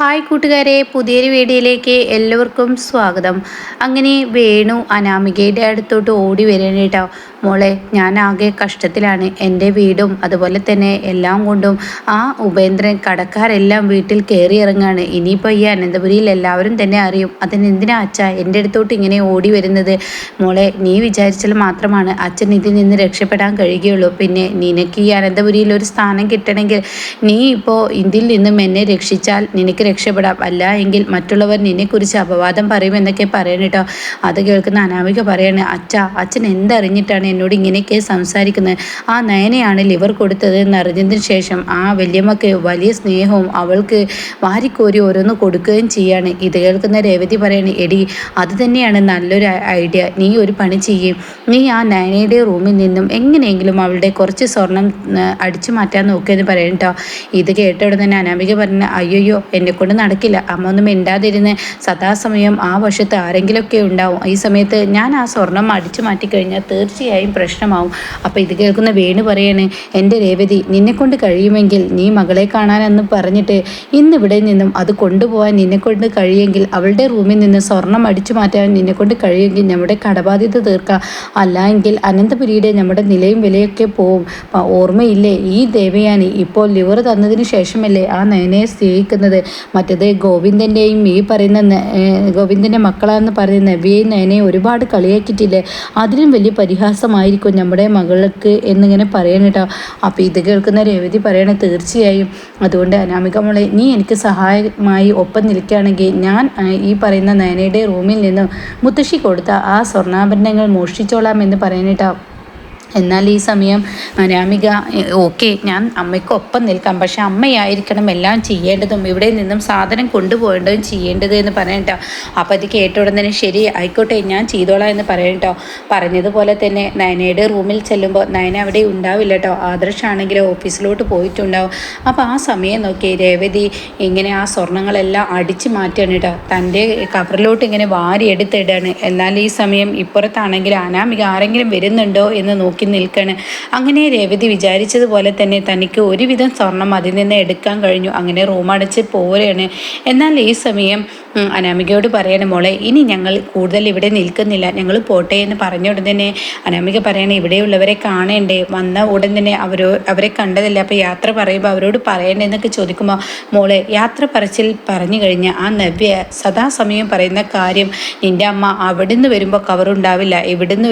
Hi കൂട്ടുകാരെ പുതിയൊരു വീഡിയോയിലേക്ക് എല്ലാവർക്കും സ്വാഗതം. അങ്ങനെ വേണു അനാമികയുടെ അടുത്തോട്ട് ഓടി വരികയാണ് കേട്ടോ. മോളെ ഞാൻ ആകെ കഷ്ടത്തിലാണ്. എന്റെ വീടും അതുപോലെ തന്നെ എല്ലാം കൊണ്ടും ആ ഉപേന്ദ്രൻ കടക്കാരെല്ലാം വീട്ടിൽ കയറി ഇറങ്ങാണ്. ഇനിയിപ്പോൾ ഈ അനന്തപുരിയിൽ എല്ലാവരും തന്നെ അറിയും. അതിനെന്തിനാ അച്ഛ എന്റെ അടുത്തോട്ട് ഇങ്ങനെ ഓടി വരുന്നത്? മോളെ നീ വിചാരിച്ചാൽ മാത്രമാണ് അച്ഛൻ ഇതിൽ നിന്ന് രക്ഷപ്പെടാൻ കഴിയുകയുള്ളൂ. പിന്നെ നിനക്ക് ഈ അനന്തപുരിയിൽ ഒരു സ്ഥാനം കിട്ടണമെങ്കിൽ നീ ഇപ്പോൾ ഇതിൽ നിന്നും എന്നെ രക്ഷിച്ചാൽ നിനക്ക് രക്ഷപ്പെടാം. അല്ല എങ്കിൽ മറ്റുള്ളവർ നിന്നെക്കുറിച്ച് അപവാദം പറയും എന്നൊക്കെ പറയണം കേട്ടോ. അത് കേൾക്കുന്ന അനാമിക പറയാണ് അച്ഛ അച്ഛൻ എന്തറിഞ്ഞിട്ടാണ് എന്നോട് ഇങ്ങനെയൊക്കെ സംസാരിക്കുന്നത്? ആ നയനയാണ് ലിവർ കൊടുത്തത് എന്നറിഞ്ഞതിന് ശേഷം ആ വല്യമ്മക്ക് വലിയ സ്നേഹവും അവൾക്ക് വാരിക്കോരി ഓരോന്ന് കൊടുക്കുകയും ചെയ്യാണ്. ഇത് കേൾക്കുന്ന രേവതി പറയാണ് എടി അത് തന്നെയാണ് നല്ലൊരു ഐഡിയ. നീ ഒരു പണി ചെയ്യും. നീ ആ നയനയുടെ റൂമിൽ നിന്നും എങ്ങനെയെങ്കിലും അവളുടെ കുറച്ച് സ്വർണം അടിച്ചു മാറ്റാൻ നോക്കിയെന്ന് പറയണം കേട്ടോ. ഇത് കേട്ട ഉടനെ തന്നെ അനാമിക പറഞ്ഞ അയ്യോയ്യോ എന്നെ കൊണ്ട് നടക്കില്ല. അമ്മ ഒന്നും മിണ്ടാതിരുന്ന് സദാസമയം ആ വശത്ത് ആരെങ്കിലുമൊക്കെ ഉണ്ടാവും. ഈ സമയത്ത് ഞാൻ ആ സ്വർണം അടിച്ചു മാറ്റിക്കഴിഞ്ഞാൽ തീർച്ചയായും പ്രശ്നമാവും. അപ്പോൾ ഇത് കേൾക്കുന്ന വേണു പറയാണ് എന്റെ രേവതി നിന്നെക്കൊണ്ട് കഴിയുമെങ്കിൽ നീ മകളെ കാണാനെന്ന് പറഞ്ഞിട്ട് ഇന്നിവിടെ നിന്നും അത് കൊണ്ടുപോകാൻ നിന്നെക്കൊണ്ട് കഴിയുമെങ്കിൽ അവളുടെ റൂമിൽ നിന്ന് സ്വർണം അടിച്ചു മാറ്റാൻ നിന്നെക്കൊണ്ട് കഴിയുമെങ്കിൽ നമ്മുടെ കടബാധ്യത തീർക്കാം. അല്ലെങ്കിൽ അനന്തപുരിയുടെ നമ്മുടെ നിലയും വിലയൊക്കെ പോവും. ഓർമ്മയില്ലേ? ഈ ദേവയാനി ഇപ്പോൾ ലിവർ തന്നതിന് ശേഷമല്ലേ ആ നയനയെ സ്നേഹിക്കുന്നത്? മറ്റത് ഗോവിന്ദന്റെയും ഈ പറയുന്ന ഗോവിന്ദന്റെ മക്കളാണെന്ന് പറയുന്ന നവ്യയും നയനെ ഒരുപാട് കളിയാക്കിയിട്ടില്ലേ? അതിലും വലിയ പരിഹാസമായിരിക്കും നമ്മുടെ മകൾക്ക് എന്നിങ്ങനെ പറയണം കേട്ടോ. അപ്പോൾ ഇത് കേൾക്കുന്ന രേവതി പറയണേ തീർച്ചയായും. അതുകൊണ്ട് അനാമിക മോളെ നീ എനിക്ക് സഹായമായി ഒപ്പം നിൽക്കുകയാണെങ്കിൽ ഞാൻ ഈ പറയുന്ന നയനയുടെ റൂമിൽ നിന്നും മുത്തശ്ശി കൊടുത്ത ആ സ്വർണാഭരണങ്ങൾ മോഷ്ടിച്ചോളാം എന്ന് പറയാനിട്ടോ എന്നാൽ ഈ സമയം അനാമിക ഓക്കെ ഞാൻ അമ്മയ്ക്കൊപ്പം നിൽക്കാം. പക്ഷെ അമ്മയായിരിക്കണം എല്ലാം ചെയ്യേണ്ടതും ഇവിടെ നിന്നും സാധനം കൊണ്ടുപോകേണ്ടതും ചെയ്യേണ്ടത് എന്ന് പറയട്ടോ അപ്പോൾ അത് കേട്ട ഉടനെ ശരി ആയിക്കോട്ടെ ഞാൻ ചെയ്തോളാം എന്ന് പറയട്ടോ പറഞ്ഞതുപോലെ തന്നെ നയനയുടെ റൂമിൽ ചെല്ലുമ്പോൾ നയന അവിടെ ഉണ്ടാവില്ല കേട്ടോ ആദർശാണെങ്കിൽ ഓഫീസിലോട്ട് പോയിട്ടുണ്ടാവും. അപ്പോൾ ആ സമയം നോക്കി രേവതി ഇങ്ങനെ ആ സ്വർണങ്ങളെല്ലാം അടിച്ചു മാറ്റുകയാണ് കേട്ടോ തന്റെ കവറിലോട്ട് ഇങ്ങനെ വാരി എടുത്തിടാണ് എന്നാൽ ഈ സമയം ഇപ്പുറത്താണെങ്കിൽ അനാമിക ആരെങ്കിലും വരുന്നുണ്ടോ എന്ന് നോക്കി നോക്കി നിൽക്കണ്. അങ്ങനെ രേവതി വിചാരിച്ചതുപോലെ തന്നെ തനിക്ക് ഒരുവിധം സ്വർണം അതിൽ നിന്ന് എടുക്കാൻ കഴിഞ്ഞു. അങ്ങനെ റൂം അടച്ച് പോരുകയാണ് എന്നാൽ ഈ സമയം അനാമികയോട് പറയണ മോളെ ഇനി ഞങ്ങൾ കൂടുതൽ ഇവിടെ നിൽക്കുന്നില്ല. ഞങ്ങൾ പോട്ടെ എന്ന് പറഞ്ഞ ഉടൻ തന്നെ അനാമിക പറയണേ ഇവിടെയുള്ളവരെ കാണേണ്ടേ? വന്ന ഉടൻ തന്നെ അവരോ അവരെ കണ്ടതല്ല? അപ്പോൾ യാത്ര പറയുമ്പോൾ അവരോട് പറയണ്ടേ എന്നൊക്കെ ചോദിക്കുമ്പോൾ മോളെ യാത്ര പറച്ചിൽ പറഞ്ഞു കഴിഞ്ഞാൽ ആ നവ്യ സദാസമയം പറയുന്ന കാര്യം നിന്റെ അമ്മ അവിടുന്ന് വരുമ്പോൾ കവറുണ്ടാവില്ല. ഇവിടുന്ന്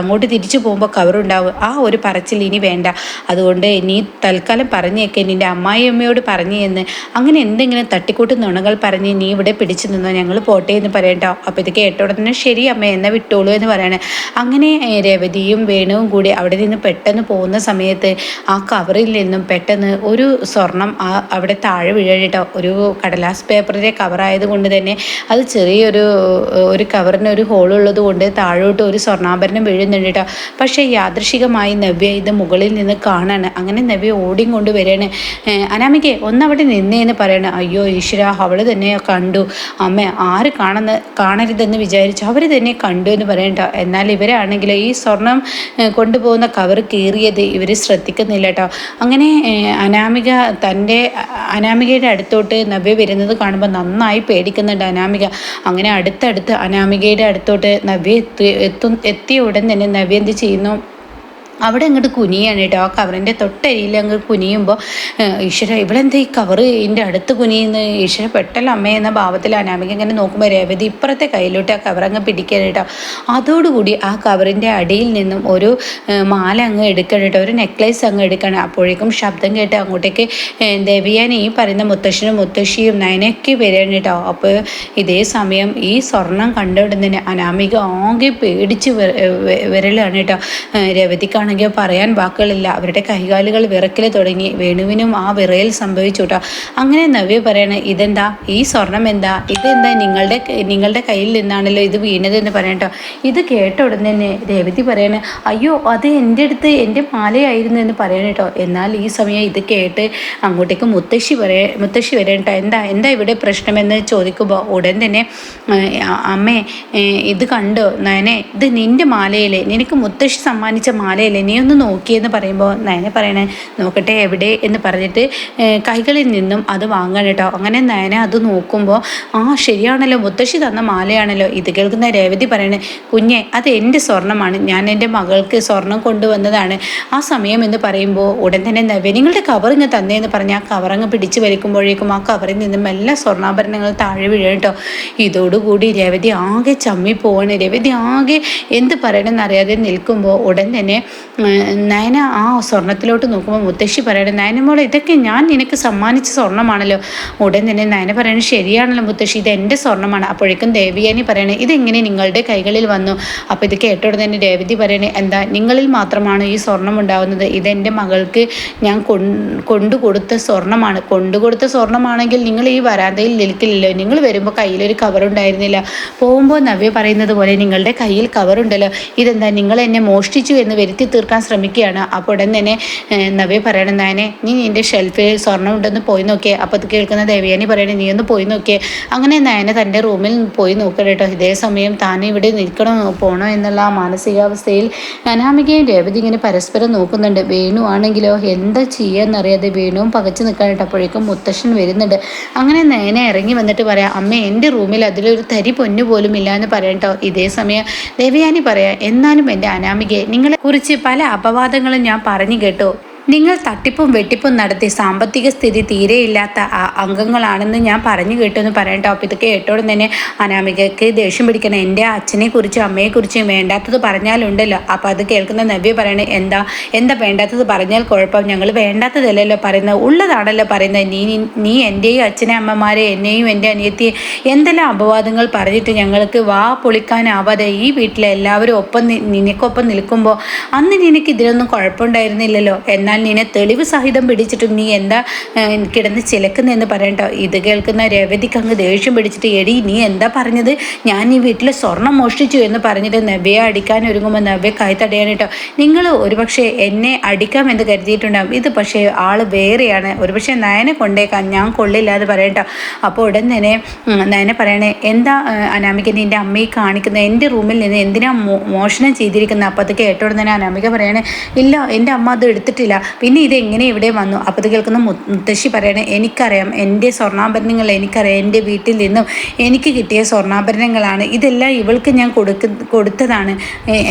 അങ്ങോട്ട് തിരിച്ചു പോകുമ്പോൾ കവറുണ്ടാവും. ആ ഒരു പറച്ചിൽ ഇനി വേണ്ട. അതുകൊണ്ട് നീ തൽക്കാലം പറഞ്ഞേക്കെ. നിന്റെ അമ്മായിയമ്മയോട് പറഞ്ഞു എന്ന് അങ്ങനെ എന്തെങ്കിലും തട്ടിക്കൂട്ട് നുണകൾ പറഞ്ഞ് നീ ഇവിടെ പിടിച്ചു നിന്നോ? ഞങ്ങൾ പോട്ടെ എന്ന് പറയട്ടോ അപ്പോൾ ഇത് കേട്ട ഉടനെ ശരി അമ്മ എന്നെ വിട്ടോളൂ എന്ന് പറയണേ. അങ്ങനെ രവതിയും വേണുവും കൂടി അവിടെ നിന്ന് പെട്ടെന്ന് പോകുന്ന സമയത്ത് ആ കവറിൽ നിന്നും പെട്ടെന്ന് ഒരു സ്വർണം ആ അവിടെ താഴെ വീഴട്ടോ ഒരു കടലാസ് പേപ്പറിന്റെ കവറായത് കൊണ്ട് തന്നെ അത് ചെറിയൊരു ഒരു കവറിന് ഒരു ഹോളുള്ളത് കൊണ്ട് താഴോട്ട് ഒരു സ്വർണാഭരണം വീഴുന്നുണ്ട് കേട്ടോ പക്ഷേ യാദൃശികമായി നവ്യ ഇത് മുകളിൽ നിന്ന് കാണാണ്. അങ്ങനെ നവ്യ ഓടിയും കൊണ്ട് വരികയാണ് അനാമികെ ഒന്നവിടെ നിന്നേന്ന് പറയണേ. അയ്യോ ഈശ്വര അവൾ തന്നെ കണ്ടു. അമ്മ ആര് കാണുന്ന കാണരുതെന്ന് വിചാരിച്ചു. അവർ തന്നെ കണ്ടു എന്ന് പറയണ്ട. എന്നാൽ ഇവരാണെങ്കിൽ ഈ സ്വർണം കൊണ്ടുപോകുന്ന കവർ കീറിയത് ഇവർ ശ്രദ്ധിക്കുന്നില്ല കേട്ടോ അങ്ങനെ അനാമിക തന്റെ അനാമികയുടെ അടുത്തോട്ട് നവ്യ വരുന്നത് കാണുമ്പോൾ നന്നായി പേടിക്കുന്നുണ്ട് അനാമിക. അങ്ങനെ അടുത്തടുത്ത് അനാമികയുടെ അടുത്തോട്ട് നവ്യ എത്തി എത്തും എത്തിയ ഉടൻ തന്നെ നവ്യ എന്ത് ചെയ്യുന്നു? അവിടെ അങ്ങോട്ട് കുനിയാണ് കേട്ടോ. ആ കവറിന്റെ തൊട്ടരിയിൽ അങ്ങ് കുനിയുമ്പോൾ ഈശ്വര ഇവളെന്താ ഈ കവറ് ഇതിന്റെ അടുത്ത് കുനിയുന്ന? ഈശ്വര പെട്ടല്ല അമ്മ എന്ന ഭാവത്തിൽ അനാമിക ഇങ്ങനെ നോക്കുമ്പോൾ രേവതി ഇപ്പുറത്തെ കയ്യിലോട്ട് ആ കവർ അങ്ങ് പിടിക്കാൻ കേട്ടോ. അതോടുകൂടി ആ കവറിന്റെ അടിയിൽ നിന്നും ഒരു മാല അങ്ങ് എടുക്കണം കേട്ടോ. ഒരു നെക്ലേസ് അങ്ങ് എടുക്കണം. അപ്പോഴേക്കും ശബ്ദം കേട്ട് അങ്ങോട്ടേക്ക് ദേവിയാനെ ഈ പറയുന്ന മുത്തശ്ശനും മുത്തശ്ശിയും നയനൊക്കെ വരികയാണ് കേട്ടോ. അപ്പോൾ ഇതേ സമയം ഈ സ്വർണം കണ്ടുവിടുന്നതിന് അനാമിക ആകെ പേടിച്ച് വിരലാണ് കേട്ടോ. രവതിക്കാണ് ആണെങ്കിൽ പറയാൻ വാക്കുകളില്ല. അവരുടെ കൈകാലുകൾ വിറക്കൽ തുടങ്ങി. വേണുവിനും ആ വിറയൽ സംഭവിച്ചു കേട്ടോ അങ്ങനെ നവ്യ പറയണേ ഇതെന്താ? ഈ സ്വർണം എന്താ? ഇതെന്താ നിങ്ങളുടെ നിങ്ങളുടെ കയ്യിൽ നിന്നാണല്ലോ ഇത് വീണതെന്ന് പറയട്ടോ ഇത് കേട്ട ഉടനെ തന്നെ രേവതി പറയണേ അയ്യോ അത് എന്റെ അടുത്ത് എന്റെ മാലയായിരുന്നു എന്ന് പറയണം കേട്ടോ എന്നാൽ ഈ സമയം ഇത് കേട്ട് അങ്ങോട്ടേക്ക് മുത്തശ്ശി പറയ മുത്തശ്ശി വരേണ്ടോ എന്താ എന്താ ഇവിടെ പ്രശ്നമെന്ന് ചോദിക്കുമ്പോൾ ഉടൻ തന്നെ അമ്മേ ഇത് കണ്ടോ? നയനെ ഇത് നിന്റെ മാലയിലെ നിനക്ക് മുത്തശ്ശി സമ്മാനിച്ച മാലയല്ലേ? നയനെ ഒന്ന് നോക്കിയെന്ന് പറയുമ്പോൾ നയനെ പറയണേ നോക്കട്ടെ എവിടെ? എന്ന് പറഞ്ഞിട്ട് കൈകളിൽ നിന്നും അത് വാങ്ങണം കേട്ടോ. അങ്ങനെ നയനെ അത് നോക്കുമ്പോൾ ആ ശരിയാണല്ലോ മുത്തശ്ശി തന്ന മാലയാണല്ലോ. ഇത് കേൾക്കുന്ന രേവതി പറയണേ കുഞ്ഞെ അത് എന്റെ സ്വർണമാണ് ഞാൻ എന്റെ മകൾക്ക് സ്വർണം കൊണ്ടുവന്നതാണ്. ആ സമയം എന്ന് പറയുമ്പോൾ ഉടൻ തന്നെ നവ്യ നിങ്ങളുടെ കവർ ഇങ്ങ് തന്നേന്ന് പറഞ്ഞ് ആ കവറങ്ങ് പിടിച്ച് വലിക്കുമ്പോഴേക്കും ആ കവറിൽ നിന്നും എല്ലാ സ്വർണാഭരണങ്ങൾ താഴെ വീഴും കേട്ടോ. ഇതോടുകൂടി രേവതി ആകെ ചമ്മി പോവാണ് രേവതി ആകെ എന്ത് പറയണമെന്ന് അറിയാതെ നിൽക്കുമ്പോൾ ഉടൻ തന്നെ നയന ആ സ്വർണത്തിലോട്ട് നോക്കുമ്പോൾ മുത്തശ്ശി പറയണം നയനമോളെ ഇതൊക്കെ ഞാൻ നിനക്ക് സമ്മാനിച്ച സ്വർണമാണല്ലോ ഉടൻ തന്നെ നയന പറയണത് ശരിയാണല്ലോ മുത്തശ്ശി ഇത് എന്റെ സ്വർണമാണ് അപ്പോഴേക്കും ദേവിയാനി പറയണേ ഇതെങ്ങനെ നിങ്ങളുടെ കൈകളിൽ വന്നു? അപ്പോൾ ഇത് കേട്ടോടെ തന്നെ രേവതി പറയണേ എന്താ നിങ്ങളിൽ മാത്രമാണ് ഈ സ്വർണം ഉണ്ടാവുന്നത്? ഇതെന്റെ മകൾക്ക് ഞാൻ കൊണ്ടു കൊടുത്ത സ്വർണമാണ് കൊണ്ടു കൊടുത്ത സ്വർണമാണെങ്കിൽ നിങ്ങൾ ഈ വരാന്തയിൽ നിൽക്കില്ലല്ലോ. നിങ്ങൾ വരുമ്പോൾ കയ്യിലൊരു കവറുണ്ടായിരുന്നില്ല. പോകുമ്പോൾ നവ്യ പറയുന്നത് പോലെ നിങ്ങളുടെ കയ്യിൽ കവറുണ്ടല്ലോ. ഇതെന്താ നിങ്ങൾ എന്നെ മോഷ്ടിച്ചു എന്ന് വരുത്തി തീർക്കാൻ ശ്രമിക്കുകയാണ്. അപ്പോൾ ഉടൻ തന്നെ നവ്യ പറയണം നായനെ നീ നിന്റെ ഷെൽഫിൽ സ്വർണം ഉണ്ടെന്ന് പോയി നോക്കിയേ. അപ്പോൾ അത് കേൾക്കുന്ന ദേവയാനി പറയണേ നീ ഒന്ന് പോയി നോക്കിയേ. അങ്ങനെ നായനെ തന്റെ റൂമിൽ പോയി നോക്കണം കേട്ടോ. ഇതേ സമയം താൻ ഇവിടെ നിൽക്കണോ പോകണോ എന്നുള്ള ആ മാനസികാവസ്ഥയിൽ അനാമികയും രേവതി ഇങ്ങനെ പരസ്പരം നോക്കുന്നുണ്ട്. വേണു ആണെങ്കിലോ എന്താ ചെയ്യാന്നറിയാതെ വേണുവും പകച്ചു നിൽക്കാൻ കേട്ടോ. അപ്പോഴേക്കും മുത്തശ്ശൻ വരുന്നുണ്ട്. അങ്ങനെ നയനെ ഇറങ്ങി വന്നിട്ട് പറയാം അമ്മ എന്റെ റൂമിൽ അതിലൊരു തരി പൊന്നു പോലും ഇല്ല എന്ന് പറയട്ടോ ഇതേ സമയം ദേവയാനി പറയാം എന്നാലും എന്റെ അനാമികയെ നിങ്ങളെ കുറിച്ച് പല അപവാദങ്ങളും ഞാൻ പറഞ്ഞു കേട്ടോ. നിങ്ങൾ തട്ടിപ്പും വെട്ടിപ്പും നടത്തി സാമ്പത്തിക സ്ഥിതി തീരെയില്ലാത്ത അംഗങ്ങളാണെന്ന് ഞാൻ പറഞ്ഞു കേട്ടു എന്ന് പറയട്ടോ അപ്പോൾ ഇത് കേട്ടോടും തന്നെ അനാമികയ്ക്ക് ദേഷ്യം പിടിക്കണം. എന്റെ അച്ഛനെ കുറിച്ചും അമ്മയെ വേണ്ടാത്തത് പറഞ്ഞാലുണ്ടല്ലോ. അപ്പോൾ അത് കേൾക്കുന്ന നവ്യ പറയണേ എന്താ എന്താ വേണ്ടാത്തത് പറഞ്ഞാൽ കുഴപ്പം? ഞങ്ങൾ വേണ്ടാത്തതല്ലല്ലോ പറയുന്നത്. ഉള്ളതാണല്ലോ പറയുന്നത്. നീ നീ എന്റെയും അച്ഛനെ അമ്മമാരെ എന്നെയും എന്റെ അനിയത്തിയെ എന്തെല്ലാം അപവാദങ്ങൾ പറഞ്ഞിട്ട് ഞങ്ങൾക്ക് വാ പൊളിക്കാനാവാതെ ഈ വീട്ടിലെ എല്ലാവരും ഒപ്പം നിനക്കൊപ്പം നിൽക്കുമ്പോൾ അന്ന് നിനക്ക് ഇതിനൊന്നും കുഴപ്പമുണ്ടായിരുന്നില്ലല്ലോ. എന്നാൽ ഞാൻ നിന്നെ തെളിവ് സഹിതം പിടിച്ചിട്ടും നീ എന്താ കിടന്ന് ചിലക്കുന്നതെന്ന് പറയണ്ട. ഇത് കേൾക്കുന്ന രവതിക്ക് അങ്ങ് ദേഷ്യം പിടിച്ചിട്ട് എടി നീ എന്താ പറഞ്ഞത്? ഞാൻ ഈ വീട്ടിൽ സ്വർണം മോഷ്ടിച്ചു എന്ന് പറഞ്ഞിട്ട് നവ്യയെ അടിക്കാൻ ഒരുങ്ങുമ്പോൾ നവ്യ കൈ തടയാനിട്ടോ നിങ്ങൾ ഒരുപക്ഷെ എന്നെ അടിക്കാമെന്ന് കരുതിയിട്ടുണ്ടാകും ഇത് പക്ഷേ ആൾ വേറെയാണ്. ഒരുപക്ഷെ നയനെ കൊണ്ടേക്കാൻ ഞാൻ കൊള്ളില്ല എന്ന് പറയട്ടോ അപ്പോൾ ഉടൻ തന്നെ നയനെ പറയണേ എന്താ അനാമിക നിന്റെ അമ്മയെ കാണിക്കുന്ന എന്റെ റൂമിൽ നിന്ന് എന്തിനാ മോഷണം ചെയ്തിരിക്കുന്നത്? അപ്പോൾ അത് കേട്ടോടെ തന്നെ അനാമിക പറയണേ ഇല്ല എന്റെ അമ്മ അത് എടുത്തിട്ടില്ല. പിന്നെ ഇത് എങ്ങനെ ഇവിടെ വന്നു? അപ്പോൾ ഇത് കേൾക്കുന്ന മുത്തശ്ശി പറയണേ എനിക്കറിയാം എന്റെ സ്വർണാഭരണങ്ങൾ എനിക്കറിയാം എന്റെ വീട്ടിൽ നിന്നും എനിക്ക് കിട്ടിയ സ്വർണാഭരണങ്ങളാണ്. ഇതെല്ലാം ഇവൾക്ക് ഞാൻ കൊടുക്ക കൊടുത്തതാണ്.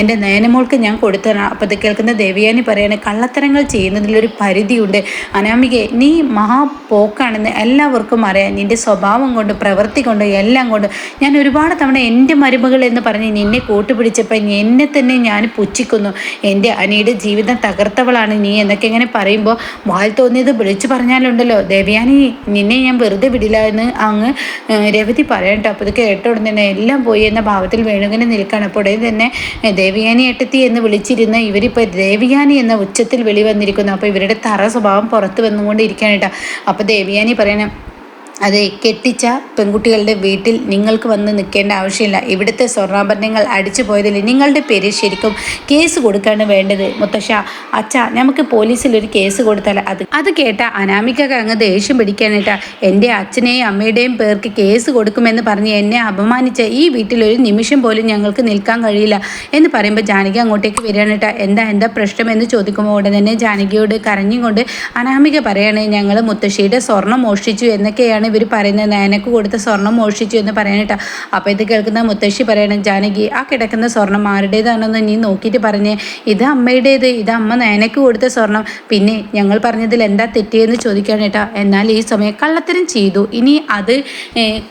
എന്റെ നയനമോൾക്ക് ഞാൻ കൊടുത്തതാണ്. അപ്പോൾ ഇത് കേൾക്കുന്ന ദേവിയാനി പറയണേ കള്ളത്തരങ്ങൾ ചെയ്യുന്നതിലൊരു പരിധിയുണ്ട്. അനാമികെ നീ മഹാപോക്കാണെന്ന് എല്ലാവർക്കും അറിയാം. നിന്റെ സ്വഭാവം കൊണ്ട് പ്രവൃത്തി കൊണ്ട് എല്ലാം കൊണ്ട് ഞാൻ ഒരുപാട് തവണ എന്റെ മരുമകൾ എന്ന് പറഞ്ഞ് നിന്നെ കൂട്ടുപിടിച്ചപ്പോൾ എന്നെ തന്നെ ഞാൻ പുച്ഛിക്കുന്നു. എന്റെ അനിയുടെ ജീവിതം തകർത്തവളാണ് നീ എന്നൊക്കെ എന്നൊക്കെ ഇങ്ങനെ പറയുമ്പോൾ വാൽ തോന്നിയത് വിളിച്ചു പറഞ്ഞാലുണ്ടല്ലോ ദേവയാനി നിന്നെ ഞാൻ വെറുതെ വിടില്ല എന്ന് അങ്ങ് രവതി പറയട്ടോ അപ്പോൾ ഇത് കേട്ട ഉടനെ തന്നെ എല്ലാം പോയി എന്ന ഭാവത്തിൽ വേണുങ്ങനെ നിൽക്കണം. അപ്പോൾ ഉടനെ തന്നെ ദേവിയാനി എട്ടത്തി എന്ന് വിളിച്ചിരുന്ന ഇവരിപ്പോൾ ദേവിയാനി എന്ന ഉച്ചത്തിൽ വെളി വന്നിരിക്കുന്നു. അപ്പോൾ ഇവരുടെ തറ സ്വഭാവം പുറത്ത് വന്നുകൊണ്ടിരിക്കുകയാണ് അപ്പോൾ ദേവിയാനി പറയണം അതെ കെട്ടിച്ച പെൺകുട്ടികളുടെ വീട്ടിൽ നിങ്ങൾക്ക് വന്ന് നിൽക്കേണ്ട ആവശ്യമില്ല. ഇവിടുത്തെ സ്വർണാഭരണങ്ങൾ അടിച്ചു പോയതിൽ നിങ്ങളുടെ പേര് ശരിക്കും കേസ് കൊടുക്കാണ് വേണ്ടത്. മുത്തശ്ശ അച്ഛ നമുക്ക് പോലീസിൽ ഒരു കേസ് കൊടുത്താൽ അത് അത് കേട്ട അനാമിക്കൊക്കെ അങ്ങ് ദേഷ്യം പിടിക്കാനായിട്ടാ എന്റെ അച്ഛനെയും അമ്മയുടെയും പേർക്ക് കേസ് കൊടുക്കുമെന്ന് പറഞ്ഞ് എന്നെ അപമാനിച്ച ഈ വീട്ടിൽ ഒരു നിമിഷം പോലും ഞങ്ങൾക്ക് നിൽക്കാൻ കഴിയില്ല എന്ന് പറയുമ്പോൾ ജാനകി അങ്ങോട്ടേക്ക് വരികയാണിട്ടാ എന്താ എന്താ പ്രശ്നം എന്ന് ചോദിക്കുമ്പോൾ ഉടൻ തന്നെ ജാനകിയോട് കരഞ്ഞുകൊണ്ട് അനാമിക പറയാണ് ഞങ്ങൾ മുത്തശ്ശിയുടെ സ്വർണം മോഷ്ടിച്ചു എന്നൊക്കെയാണ് ഇവർ പറയുന്നത് നയനക്ക് കൊടുത്ത സ്വർണം മോഷിച്ചു എന്ന് പറയാനിട്ടാ. അപ്പോൾ ഇത് കേൾക്കുന്ന മുത്തശ്ശി പറയണം ജാനകി ആ കിടക്കുന്ന സ്വർണം ആരുടേതാണെന്ന് നീ നോക്കിയിട്ട് പറഞ്ഞേ. ഇത് അമ്മയുടേത് ഇത് അമ്മ നയനക്ക് കൊടുത്ത സ്വർണം. പിന്നെ ഞങ്ങൾ പറഞ്ഞതിൽ എന്താ തെറ്റിയെന്ന് ചോദിക്കാനേട്ടാ എന്നാൽ ഈ സമയം കള്ളത്തരം ചെയ്തു. ഇനി അത്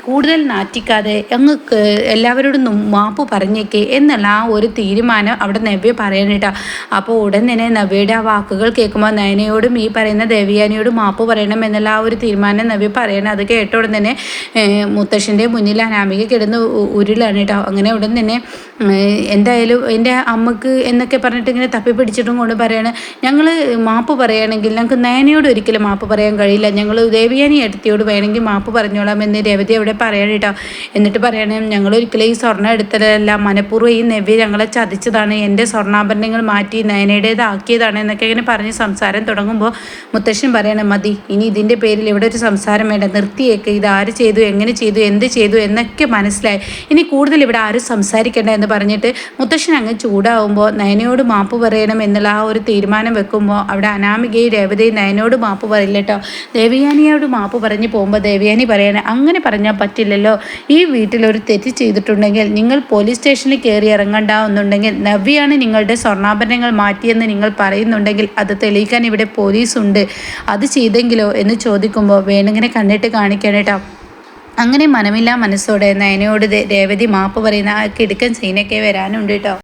കൂടുതൽ നാറ്റിക്കാതെ അങ്ങ് എല്ലാവരോടും മാപ്പ് പറഞ്ഞേക്കെ എന്നുള്ള ആ ഒരു തീരുമാനം അവിടെ നവ്യ പറയാനേട്ടാ അപ്പോൾ ഉടൻ തന്നെ നവ്യയുടെ ആ വാക്കുകൾ കേൾക്കുമ്പോൾ നയനയോടും ഈ പറയുന്ന ദേവിയാനിയോടും മാപ്പ് പറയണം എന്നുള്ള ആ ഒരു തീരുമാനം നവ്യ പറയണം അത് കേട്ട ഉടൻ തന്നെ മുത്തശ്ശന്റെ മുന്നിൽ അനാമിക കിടന്ന് ഉരുളാണ് കേട്ടോ. അങ്ങനെ ഉടൻ തന്നെ എന്തായാലും എന്റെ അമ്മയ്ക്ക് എന്നൊക്കെ പറഞ്ഞിട്ട് ഇങ്ങനെ തപ്പി പിടിച്ചിട്ടും കൊണ്ട് പറയാണ്. ഞങ്ങൾ മാപ്പ് പറയുകയാണെങ്കിൽ ഞങ്ങൾക്ക് നയനയോട് ഒരിക്കലും മാപ്പ് പറയാൻ കഴിയില്ല. ഞങ്ങൾ ദേവിയാനി എടുത്തിയോട് വേണമെങ്കിൽ മാപ്പ് പറഞ്ഞോളാം എന്ന് രവതി അവിടെ പറയണം കേട്ടോ. എന്നിട്ട് പറയണേ ഞങ്ങൾ ഒരിക്കലും ഈ സ്വർണം എടുത്തതല്ല. മനഃപൂർവം ഈ നെവ്യ ഞങ്ങളെ ചതിച്ചതാണ്. എന്റെ സ്വർണാഭരണങ്ങൾ മാറ്റി നയനയുടേതാക്കിയതാണ് എന്നൊക്കെ ഇങ്ങനെ പറഞ്ഞ് സംസാരം തുടങ്ങുമ്പോൾ മുത്തശ്ശൻ പറയണം മതി ഇനി ഇതിന്റെ പേരിൽ ഇവിടെ ഒരു സംസാരം വേണ്ട. നിർത്തി നിർത്തിയേക്ക്. ഇത് ആര് ചെയ്തു? എങ്ങനെ ചെയ്തു? എന്ത് ചെയ്തു? എന്നൊക്കെ മനസ്സിലായി. ഇനി കൂടുതൽ ഇവിടെ ആരും സംസാരിക്കേണ്ട എന്ന് പറഞ്ഞിട്ട് മുത്തശ്ശൻ അങ്ങ് ചൂടാവുമ്പോൾ നയനയോട് മാപ്പ് പറയണം എന്നുള്ള ആ ഒരു തീരുമാനം വെക്കുമ്പോൾ അവിടെ അനാമികയും രേവതയും നയനോട് മാപ്പ് പറയില്ല കേട്ടോ. ദേവയാനിയോട് മാപ്പ് പറഞ്ഞ് പോകുമ്പോൾ ദേവയാനി പറയണം അങ്ങനെ പറഞ്ഞാൽ പറ്റില്ലല്ലോ. ഈ വീട്ടിലൊരു തെറ്റ് ചെയ്തിട്ടുണ്ടെങ്കിൽ നിങ്ങൾ പോലീസ് സ്റ്റേഷനിൽ കയറി ഇറങ്ങണ്ട എന്നുണ്ടെങ്കിൽ നവ്യാണ് നിങ്ങളുടെ സ്വർണാഭരണങ്ങൾ മാറ്റിയെന്ന് നിങ്ങൾ പറയുന്നുണ്ടെങ്കിൽ അത് തെളിയിക്കാൻ ഇവിടെ പോലീസുണ്ട്. അത് ചെയ്തെങ്കിലോ? എന്ന് ചോദിക്കുമ്പോൾ വേണമെങ്കിൽ കണ്ടിട്ട് കാണിക്കണം കേട്ടോ അങ്ങനെ മനമില്ലാ മനസ്സോടെ നയനയോട് രേവതി മാപ്പ് പറയുന്ന ആ കിടുക്കൻ സീനൊക്കെ വരാനുണ്ട് കേട്ടോ